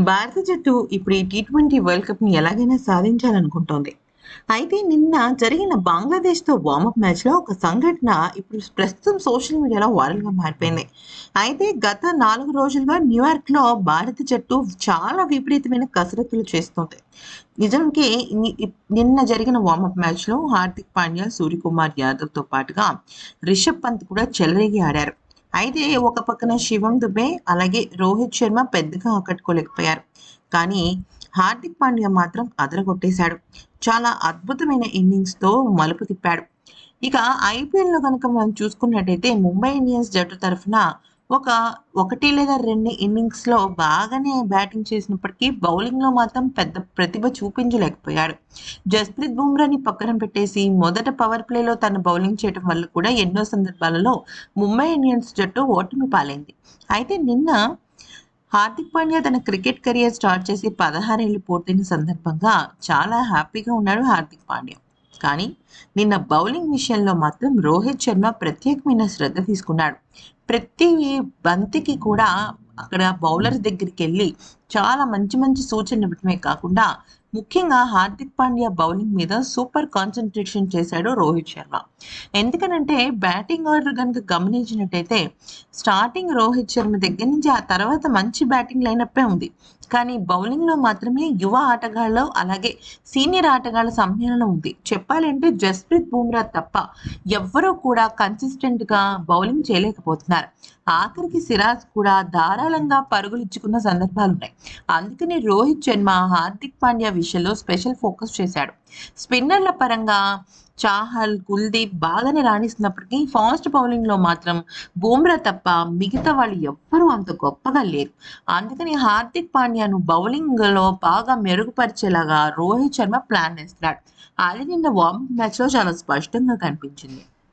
భారత జట్టు ఇప్పుడు ఈ టీ ట్వంటీ వరల్డ్ కప్ని ఎలాగైనా సాధించాలనుకుంటోంది. అయితే నిన్న జరిగిన బంగ్లాదేశ్తో వార్మప్ మ్యాచ్లో ఒక సంఘటన ఇప్పుడు ప్రస్తుతం సోషల్ మీడియాలో వైరల్గా మారిపోయింది. అయితే గత నాలుగు రోజులుగా న్యూయార్క్లో భారత జట్టు చాలా విపరీతమైన కసరత్తులు చేస్తుంది. నిజానికి నిన్న జరిగిన వార్మప్ మ్యాచ్లో హార్దిక్ పాండ్యా సూర్యకుమార్ యాదవ్తో పాటుగా రిషబ్ పంత్ కూడా చెలరేగి ఆడారు. అయితే ఒక పక్కన శివం దుబే అలాగే రోహిత్ శర్మ పెద్దగా ఆకట్టుకోలేకపోయారు. కానీ హార్దిక్ పాండ్యా మాత్రం అదరగొట్టేశాడు. చాలా అద్భుతమైన ఇన్నింగ్స్తో మలుపు తిప్పాడు. ఇక ఐపీఎల్లో కనుక మనం చూసుకున్నట్టయితే ముంబై ఇండియన్స్ జట్టు తరఫున ఒక ఒకటి లేదా రెండు ఇన్నింగ్స్లో బాగానే బ్యాటింగ్ చేసినప్పటికీ బౌలింగ్లో మాత్రం పెద్ద ప్రతిభ చూపించలేకపోయాడు. జస్ప్రీత్ బుమ్రాని పక్కన పెట్టేసి మొదట పవర్ ప్లేలో తను బౌలింగ్ చేయడం వల్ల కూడా ఎన్నో సందర్భాలలో ముంబై ఇండియన్స్ జట్టు ఓటమి పాలైంది. అయితే నిన్న హార్దిక్ పాండ్యా తన క్రికెట్ కెరియర్ స్టార్ట్ చేసి పదహారేళ్ళు పూర్తయిన సందర్భంగా చాలా హ్యాపీగా ఉన్నాడు హార్దిక్ పాండ్యా. కానీ నిన్న బౌలింగ్ విషయంలో మాత్రం రోహిత్ శర్మ ప్రత్యేకమైన శ్రద్ధ తీసుకున్నాడు. ప్రతి బంతికి కూడా అక్కడ బౌలర్ దగ్గరికి వెళ్ళి చాలా మంచి మంచి సూచనలు ఇవ్వడమే కాకుండా ముఖ్యంగా హార్దిక్ పాండ్యా బౌలింగ్ మీద సూపర్ కాన్సన్ట్రేషన్ చేశాడు రోహిత్ శర్మ. ఎందుకనంటే బ్యాటింగ్ ఆర్డర్ కనుక గమనించినట్టయితే స్టార్టింగ్ రోహిత్ శర్మ దగ్గర నుంచి ఆ తర్వాత మంచి బ్యాటింగ్ లైనప్పే ఉంది. కానీ బౌలింగ్లో మాత్రమే యువ ఆటగాళ్ళు అలాగే సీనియర్ ఆటగాళ్ళ సమ్మేళనం ఉంది. చెప్పాలంటే జస్ప్రీత్ బుమ్రా తప్ప ఎవ్వరూ కూడా కన్సిస్టెంట్గా బౌలింగ్ చేయలేకపోతున్నారు. ఆఖరికి సిరాజ్ కూడా ధారాళంగా పరుగులిచ్చుకున్న సందర్భాలున్నాయి. సందర్భాలు ఉన్నాయి అందుకని రోహిత్ శర్మ హార్దిక్ పాండ్యా విషయంలో స్పెషల్ ఫోకస్ చేశాడు. స్పిన్నర్ల పరంగా చాహల్ కుల్దీప్ బాగానే రాణిస్తున్నప్పటికీ ఫాస్ట్ బౌలింగ్లో మాత్రం బూమ్రా తప్ప మిగతా వాళ్ళు ఎవ్వరూ అంత గొప్పగా లేరు. అందుకని హార్దిక్ పాండ్యాను బౌలింగ్లో బాగా మెరుగుపరిచేలాగా రోహిత్ శర్మ ప్లాన్ వేస్తున్నాడు. అది నిన్న వార్మప్ మ్యాచ్లో చాలా స్పష్టంగా కనిపించింది.